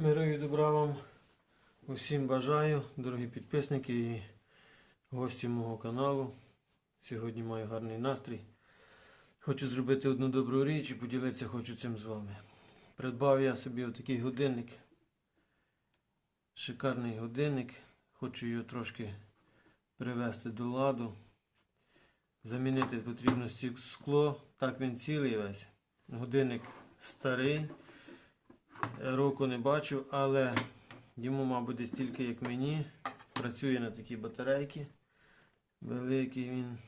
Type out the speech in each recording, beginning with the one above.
Миру і добра вам усім бажаю, дорогі підписники і гості мого каналу. Сьогодні маю гарний настрій. Хочу зробити одну добру річ і поділитися хочу цим з вами. Придбав я собі отакий годинник. Шикарний годинник. Хочу його трошки привести до ладу. Замінити потрібно скло. Так він цілий весь. Годинник старий. Року не бачу, але йому, мабуть, десь стільки, як мені. Працює на такій батарейці. Великий він.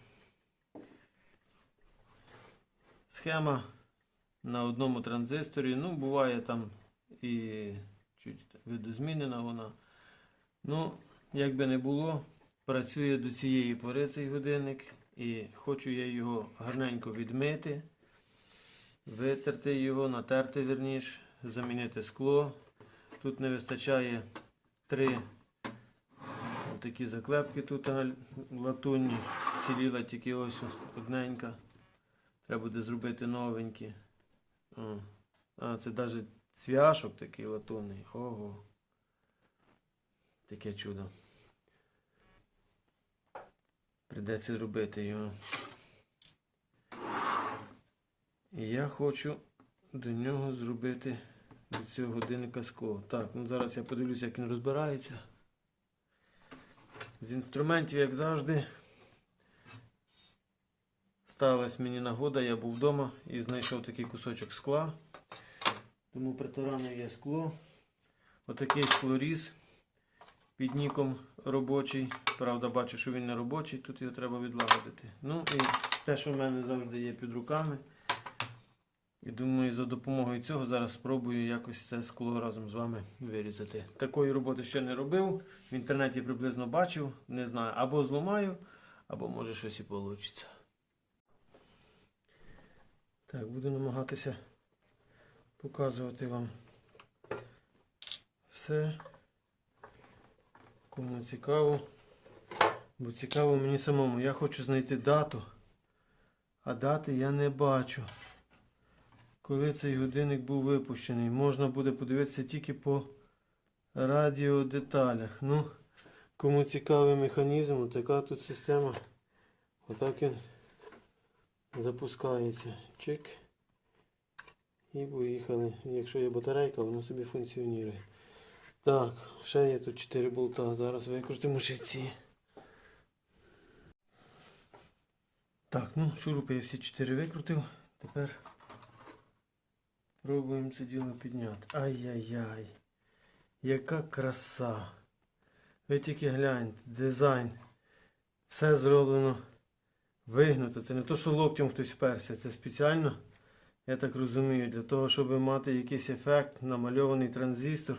Схема на одному транзисторі. Ну, буває там і чуть видозмінена вона. Ну, як би не було, працює до цієї пори цей годинник. І хочу я його гарненько відмити, витерти його, натерти вірніше, замінити скло. Тут не вистачає три такі заклепки тут латунні. Ціліла тільки ось одненька. Треба буде зробити новенькі. А, це навіть цвяшок такий латунний. Ого. Таке чудо. Придеться зробити його. І я хочу до нього зробити до цього годинника скло. Так, ну зараз я подивлюся, як він розбирається. З інструментів, як завжди, сталася мені нагода, я був вдома і знайшов такий кусочок скла. Тому притаранив я скло. Отакий склоріз під ніком робочий. Правда, бачу, що він не робочий, тут його треба відлагодити. Ну і те, що в мене завжди є під руками. І думаю, за допомогою цього зараз спробую якось це скло разом з вами вирізати. Такої роботи ще не робив. В інтернеті приблизно бачив, не знаю, або зламаю, або може щось і вийде. Так, буду намагатися показувати вам все. Кому цікаво. Бо цікаво мені самому. Я хочу знайти дату, а дати я не бачу. Коли цей годинник був випущений, можна буде подивитися тільки по радіодеталях. Ну, кому цікавий механізм, така тут система. Отак він запускається. Чик. І поїхали. Якщо є батарейка, воно собі функціонує. Так, ще є тут 4 болта. Зараз викрутимо ще ці. Так, ну, шурупи я всі 4 викрутив. Тепер пробуємо це діло підняти. Ай-яй-яй. Яка краса. Ви тільки гляньте, дизайн. Все зроблено вигнуто. Це не то, що локтем хтось вперся, це спеціально, я так розумію, для того, щоб мати якийсь ефект, намальований транзистор.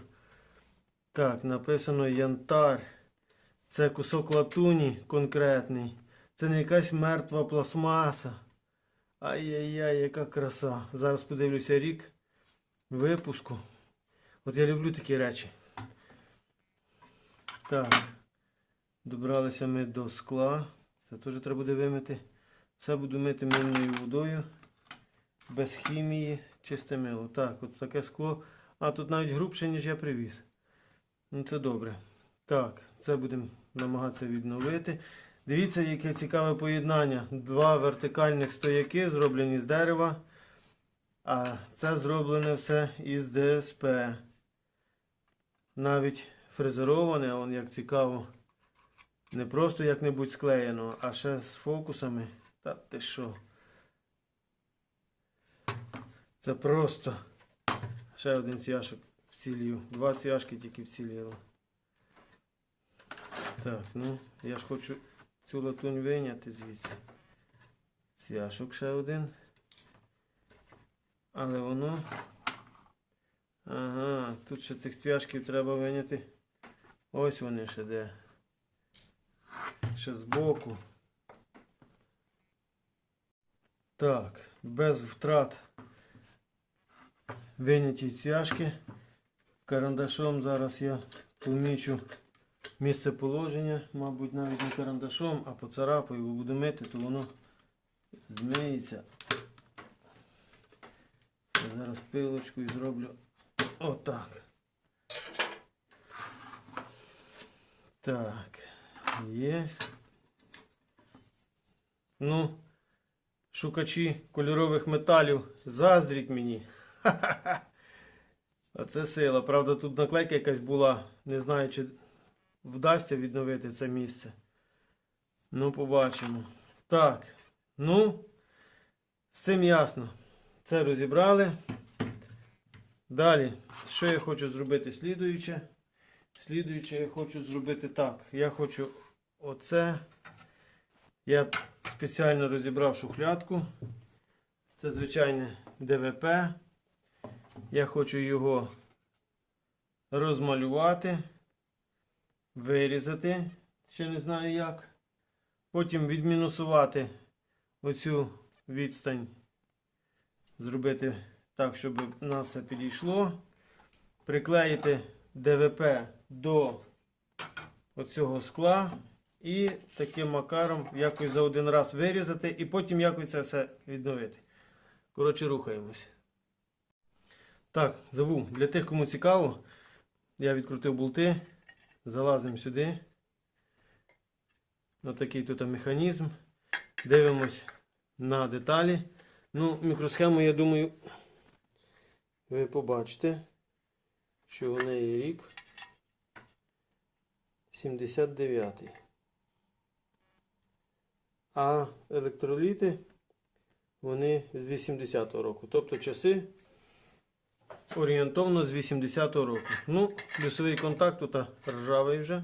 Так, написано янтар. Це кусок латуні конкретний. Це не якась мертва пластмаса. Ай-яй-яй, яка краса. Зараз подивлюся рік випуску. От я люблю такі речі. Так. Добралися ми до скла. Це теж треба буде вимити. Все буду мити мильною водою. Без хімії, чисте мило. Так, от таке скло. А тут навіть грубше, ніж я привіз. Ну це добре. Так, це будемо намагатися відновити. Дивіться, яке цікаве поєднання. Два вертикальних стояки зроблені з дерева. А це зроблене все із ДСП. Навіть фрезероване, вон як цікаво. Не просто як-небудь склеєно, а ще з фокусами. Та ти що? Це просто. Ще один цвяшок вцілів. Два цвяшки тільки вціліло. Так, ну, я ж хочу цю латунь вийняти звідси. Цвяшок ще один. Але воно. Ага, тут ще цих цвяшків треба виняти. Ось вони ще де. Ще збоку. Так, без втрат виняті цвяшки. Карандашом зараз я помічу місце положення, мабуть, навіть не карандашом, а поцарапаю, бо буду мити, то воно змиється. Я зараз і зроблю отак. Так, є. Ну, шукачі кольорових металів заздріть мені. Ха-ха-ха. Оце сила. Правда, тут наклейка якась була. Не знаю, чи вдасться відновити це місце. Ну, побачимо. Так, ну, з цим ясно. Це розібрали. Далі, що я хочу зробити слідуюче? Слідуюче я хочу зробити так. Я хочу оце. Я спеціально розібрав шухлядку. Це звичайне ДВП. Я хочу його розмалювати, вирізати, ще не знаю як. Потім відмінусувати оцю відстань, зробити так, щоб на все підійшло. Приклеїти ДВП до оцього скла і таким макаром якось за один раз вирізати і потім якось це все відновити. Коротше, рухаємось. Так, забув. Для тих, кому цікаво, я відкрутив болти, залазимо сюди. Ось такий тут механізм. Дивимось на деталі. Ну, мікросхему, я думаю, ви побачите, що у неї рік 79-й. А електроліти вони з 80-го року. Тобто часи орієнтовно з 80-го року. Ну, плюсовий контакт тут ржавий вже.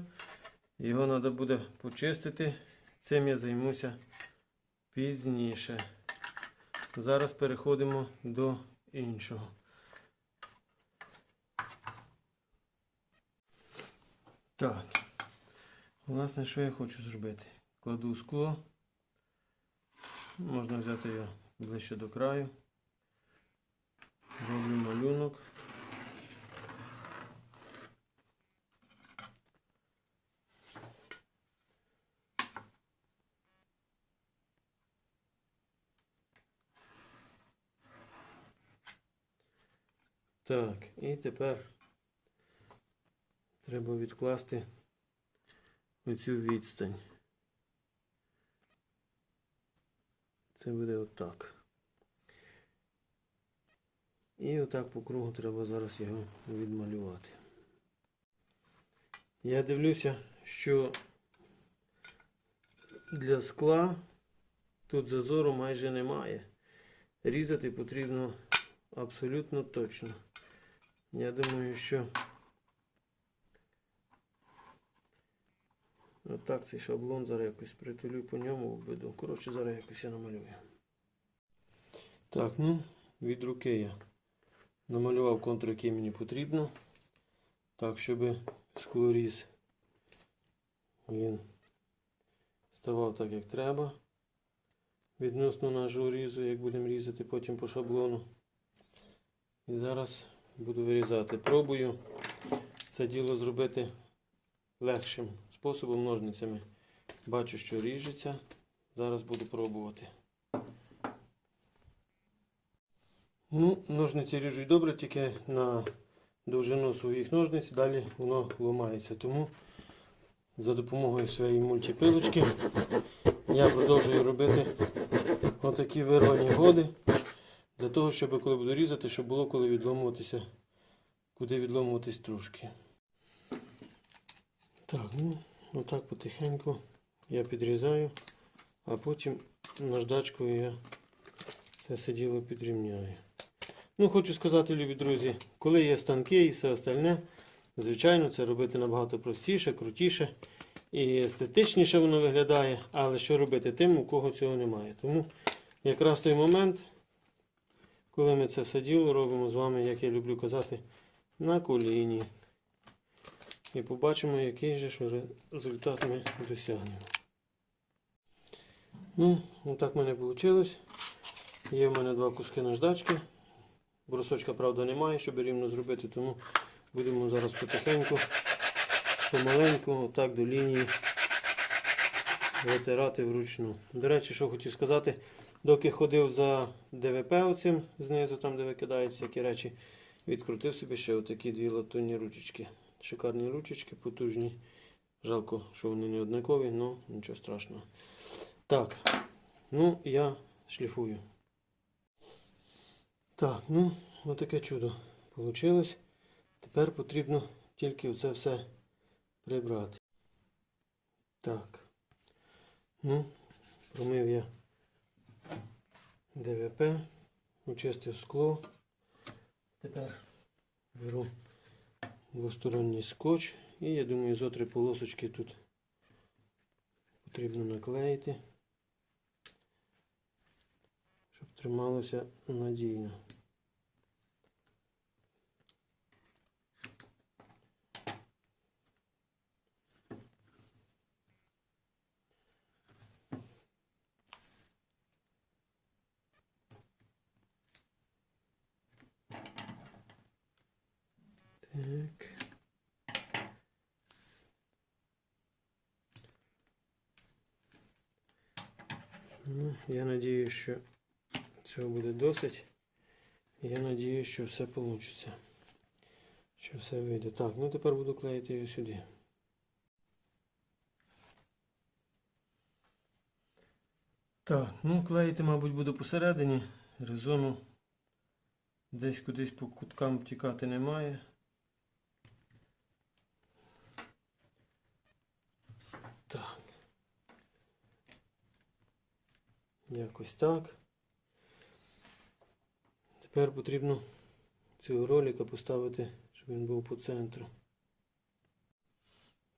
Його треба буде почистити. Цим я займуся пізніше. Зараз переходимо до іншого. Так. Власне, що я хочу зробити? Кладу скло. Можна взяти його ближче до краю. Роблю малюнок. Так, і тепер треба відкласти оцю відстань. Це буде отак. І отак по кругу треба зараз його відмалювати. Я дивлюся, що для скла тут зазору майже немає. Різати потрібно абсолютно точно. Я думаю, що отак цей шаблон зараз якось притулю по ньому обведу. Коротше, зараз якось я намалюю. Так, ну, від руки я намалював контур, який мені потрібно. Так, щоб склоріз він ставав так, як треба. Відносно нашого різу, як будемо різати потім по шаблону. І зараз буду вирізати. Пробую це діло зробити легшим способом ножницями. Бачу, що ріжеться. Зараз буду пробувати. Ну, ножниці ріжуть добре, тільки на довжину своїх ножниць, далі воно ламається. Тому за допомогою своєї мультипилочки я продовжую робити отакі вирвані годи. Для того, щоб коли буду різати, щоб було коли відломуватися, куди відломуватись трошки. Так, ну, отак потихеньку я підрізаю, а потім наждачкою я це все діло підрівняю. Ну, хочу сказати, любі друзі, коли є станки і все остальне, звичайно, це робити набагато простіше, крутіше і естетичніше воно виглядає. Але що робити тим, у кого цього немає. Тому якраз той момент, коли ми це все діло робимо з вами, як я люблю казати, на коліні. І побачимо, який же ж результат ми досягнемо. Ну, отак в мене вийшло. Є в мене два куски наждачки. Брусочка, правда, немає, щоб рівно зробити, тому будемо зараз потихеньку, помаленьку, отак до лінії витирати вручну. До речі, що хотів сказати, доки ходив за ДВП оцим знизу, там де викидають всякі речі, відкрутив собі ще отакі дві латунні ручечки. Шикарні ручечки, потужні. Жалко, що вони не однакові, але нічого страшного. Так, ну я шліфую. Так, ну, отаке чудо вийшло. Тепер потрібно тільки оце все прибрати. Так. Ну, промив я ДВП, очистив скло. Тепер беру двосторонній скотч і я думаю, зо три полосочки тут потрібно наклеїти, щоб трималося надійно. Так. Ну, я надію, що цього буде досить. Я надію, що все вийде. Що все вийде. Так, ну тепер буду клеїти його сюди. Так, ну клеїти, мабуть, буду посередині. Резону десь кудись по куткам втікати немає. Так. Якось так. Тепер потрібно цього ролика поставити, щоб він був по центру.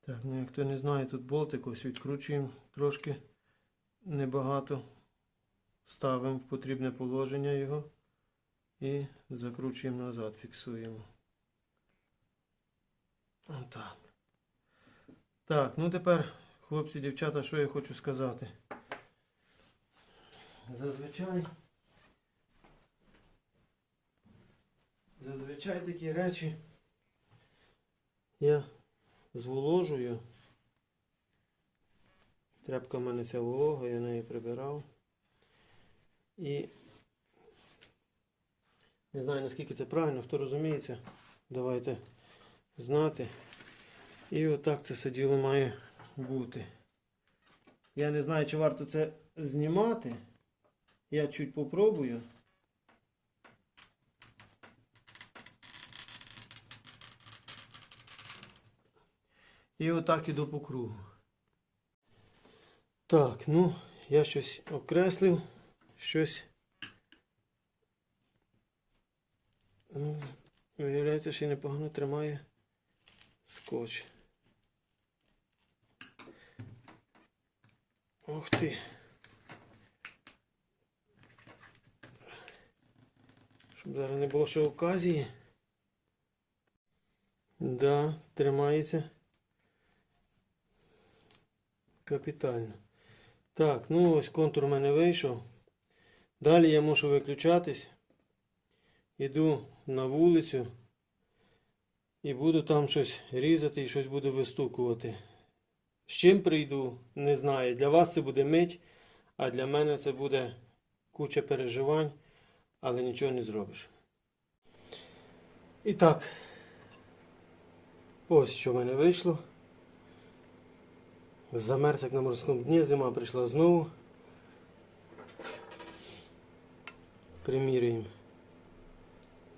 Так, ну як хто не знає, тут болтик ось відкручуємо трошки небагато. Ставимо в потрібне положення його і закручуємо назад, фіксуємо. Отак. Так, ну тепер, хлопці, дівчата, що я хочу сказати. Зазвичай. Зазвичай такі речі я зволожую. Тряпка в мене ця волога, я неї прибирав. І не знаю наскільки це правильно, хто розуміється, давайте знати. І отак це все діло має бути. Я не знаю, чи варто це знімати. Я чуть попробую. І отак іду по кругу. Так, ну, я щось окреслив, щось. Ну, Виявляється, що непогано тримає скотч. Ух ти. Щоб зараз не було ще оказії. Да, тримається. Капітально. Так, ну ось контур у мене вийшов. Далі я мушу виключатись. Іду на вулицю і буду там щось різати і щось буду вистукувати. З чим прийду, не знаю. Для вас це буде мить, а для мене це буде куча переживань, але нічого не зробиш. І так, ось що в мене вийшло. Замерз як на морському дні, зима прийшла знову. Приміряємо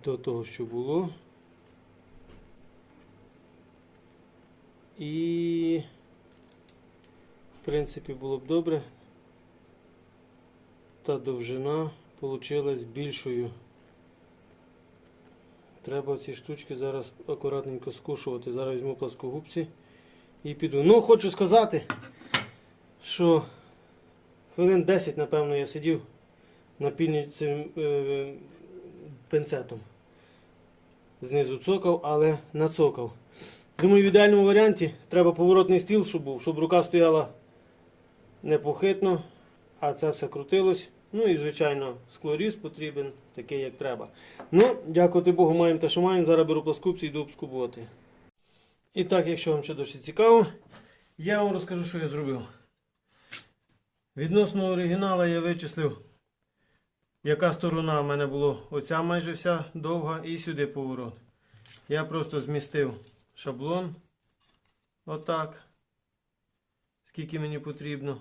до того, що було. І, в принципі, було б добре. Та довжина получилась більшою. Треба ці штучки зараз акуратненько скушувати. Зараз візьму пласкогубці і піду. Ну, хочу сказати, що хвилин 10, напевно, я сидів на пільні цим е, пинцетом. Знизу цокав, але нацокав. Думаю, в ідеальному варіанті треба поворотний стіл, щоб був, щоб рука стояла непохитно, а це все крутилось. Ну і, звичайно, склоріз потрібен, такий, як треба. Ну, дякувати Богу, маємо те, що маємо. Зараз беру пласкупці і йду обскубувати. І так, якщо вам ще досі цікаво, я вам розкажу, що я зробив. Відносно оригінала я вичислив, яка сторона в мене була оця майже вся довга і сюди поворот. Я просто змістив шаблон. Отак. скільки мені потрібно.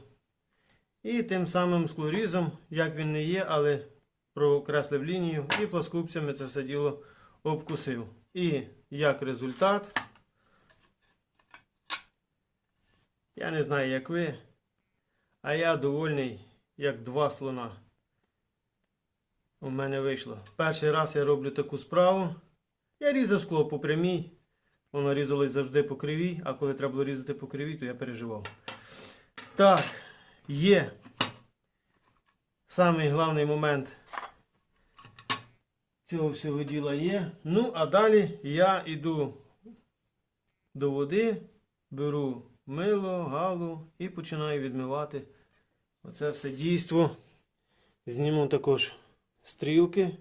І тим самим склорізом, як він не є, але прокреслив лінію і пласкупцями це все діло обкусив. І як результат, я не знаю, як ви, а я довольний, як два слона. У мене вийшло. Перший раз я роблю таку справу. Я різав скло по прямій. Воно різалось завжди по кривій, а коли треба було різати по кривій, то я переживав. Так, є. Самий головний момент цього всього діла є. Ну, а далі я йду до води, беру мило, галу і починаю відмивати оце все дійство. Зніму також стрілки.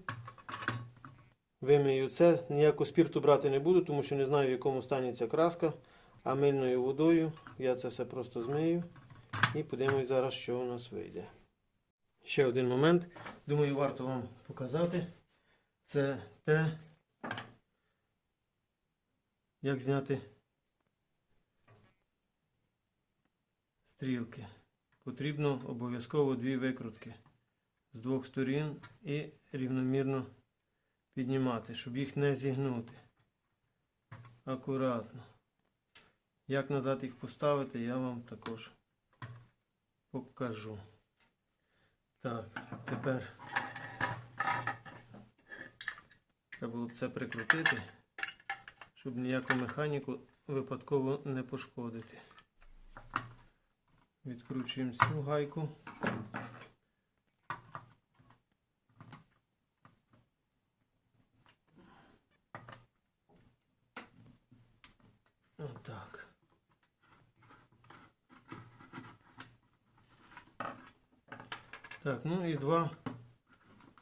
Вимию це. Ніяку спірту брати не буду, тому що не знаю, в якому стані ця краска. А мильною водою я це все просто змию. І подивимось зараз, що у нас вийде. Ще один момент. Думаю, варто вам показати. Це те, як зняти стрілки. Потрібно обов'язково дві викрутки з двох сторін і рівномірно піднімати, щоб їх не зігнути. Акуратно. Як назад їх поставити, я вам також покажу. Так, тепер треба було це прикрутити, щоб ніяку механіку випадково не пошкодити. Відкручуємо цю гайку. Отак. Так, ну і два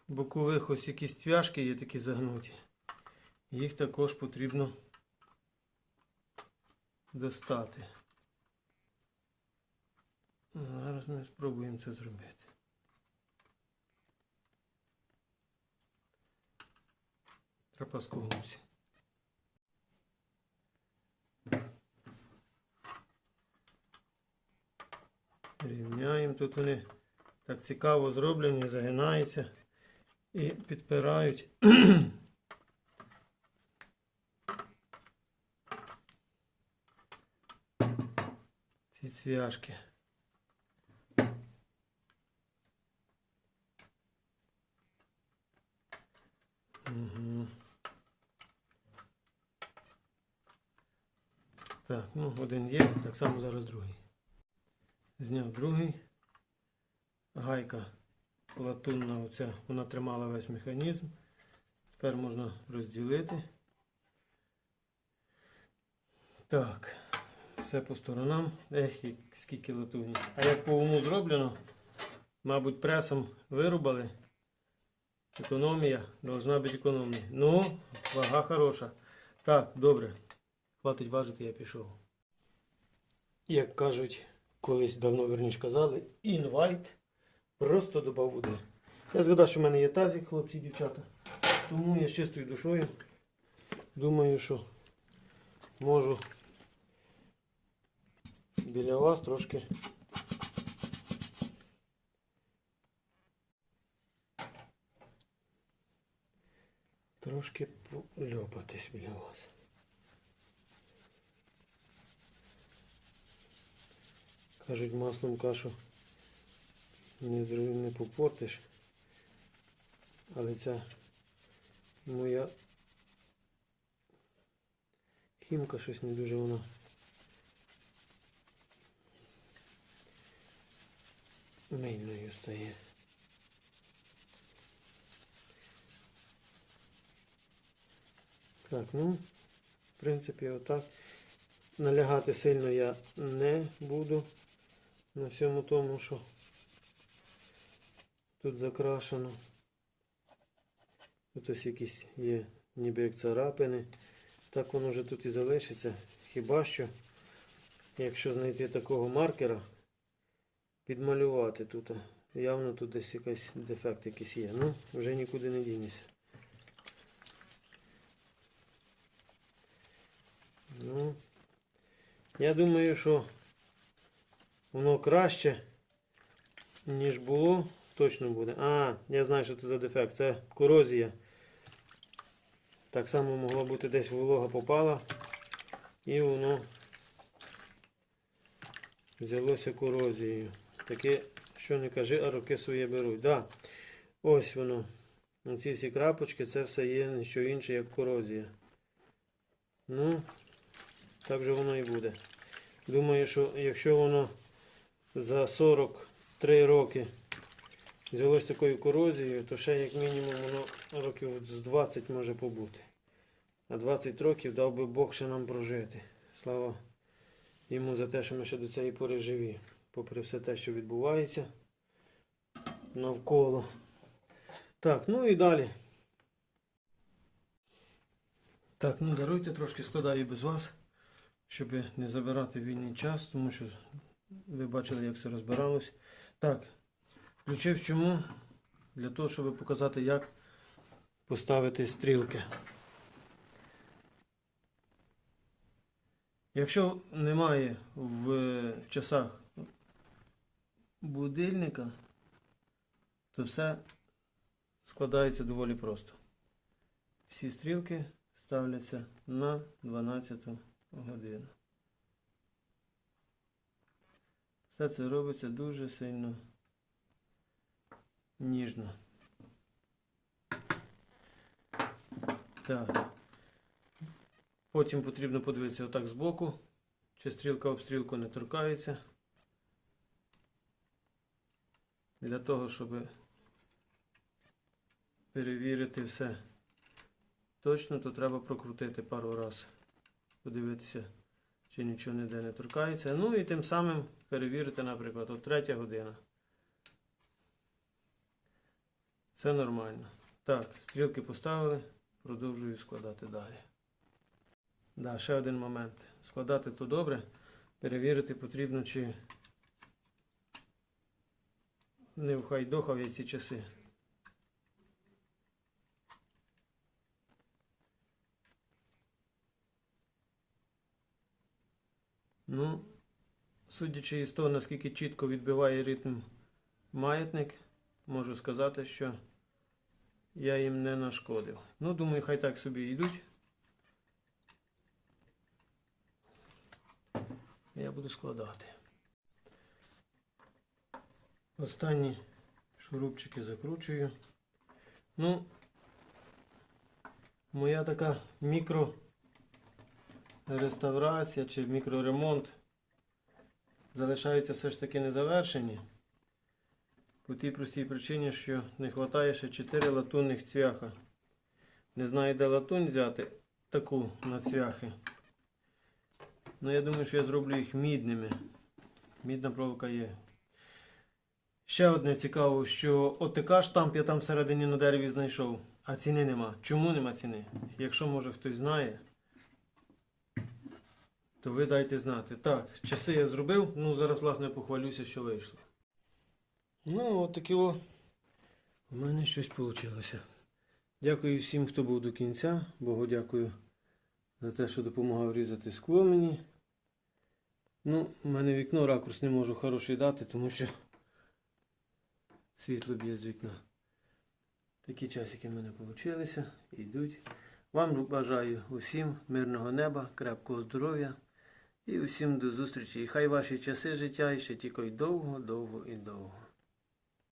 бокових ось якісь цвяшки є такі загнуті. Їх також потрібно достати. Зараз ми спробуємо це зробити. Трапаску гусі. Рівняємо. Тут вони так цікаво зроблені, загинаються і підпирають. Ці цвяшки. Угу. Так, ну один є, так само зараз другий. Зняв другий. Гайка латунна оця, вона тримала весь механізм. Тепер можна розділити. Так, все по сторонам. Ех, скільки латуні. А як по уму зроблено, мабуть, пресом вирубали. Економія должна бути економною. Ну, вага хороша. Так, добре. Хватить важити, я пішов. Як кажуть, колись давно верніше казали, інвайт просто добав води. Я згадав, що в мене є тазик, хлопці дівчата. Тому я з чистою душою думаю, що можу біля вас трошки трошки польопатись біля вас. Кажуть, маслом кашу не зру- не попортиш. Але ця моя хімка щось не дуже вона. Мильною стає. Так, ну, в принципі, отак. Налягати сильно я не буду на всьому тому, що тут закрашено. Тут ось якісь є ніби як царапини. Так воно вже тут і залишиться. Хіба що, якщо знайти такого маркера, підмалювати тут. Явно тут десь якийсь дефект якийсь є. Ну, вже нікуди не дінеться. Ну, я думаю, що воно краще, ніж було. Точно буде. А, я знаю, що це за дефект. Це корозія. Так само могло бути десь волога попала. І воно взялося корозією. Таке, що не кажи, а роки своє беруть. Да. Ось воно. Оці всі крапочки, це все є що інше, як корозія. Ну, так же воно і буде. Думаю, що якщо воно за 43 роки взялось такою корозією, то ще як мінімум воно років з 20 може побути. А 20 років дав би Бог ще нам прожити. Слава йому за те, що ми ще до цієї пори живі. Попри все те, що відбувається навколо. Так, ну і далі. Так, ну даруйте, трошки складаю без вас, щоб не забирати вільний час, тому що ви бачили, як все розбиралось. Так, включив чому? Для того, щоб показати, як поставити стрілки. Якщо немає в часах будильника, то все складається доволі просто. Всі стрілки ставляться на 12 годину. Все це робиться дуже сильно ніжно. Так. Потім потрібно подивитися отак збоку, чи стрілка об стрілку не торкається. Для того, щоб перевірити все точно, то треба прокрутити пару разів. Подивитися, чи нічого ніде не торкається. Ну і тим самим перевірити, наприклад, от третя година. Все нормально. Так, стрілки поставили, продовжую складати далі. Да, ще один момент. Складати то добре. Перевірити потрібно, чи не вхайдохав я ці часи. Ну, судячи із того, наскільки чітко відбиває ритм маятник, можу сказати, що я їм не нашкодив. Ну, думаю, хай так собі йдуть. Я буду складати. Останні шурупчики закручую. Ну, моя така мікро реставрація чи мікроремонт залишаються все ж таки незавершені. По тій простій причині, що не вистачає ще 4 латунних цвяха. Не знаю, де латунь взяти таку на цвяхи. Ну, я думаю, що я зроблю їх мідними. Мідна проволока є. Ще одне цікаво, що ОТК штамп я там всередині на дереві знайшов, а ціни нема. Чому нема ціни? Якщо може хтось знає, то ви дайте знати. Так, часи я зробив, ну зараз, власне, похвалюся, що вийшло. Ну, от таке о. У мене щось вийшло. Дякую всім, хто був до кінця. Богу дякую за те, що допомагав різати скло мені. Ну, у мене вікно ракурс не можу хороший дати, тому що світло б'є з вікна. Такі часики в мене вийшли. Йдуть. Вам бажаю усім мирного неба, крепкого здоров'я і усім до зустрічі. І хай ваші часи життя ще тікають довго, довго і довго.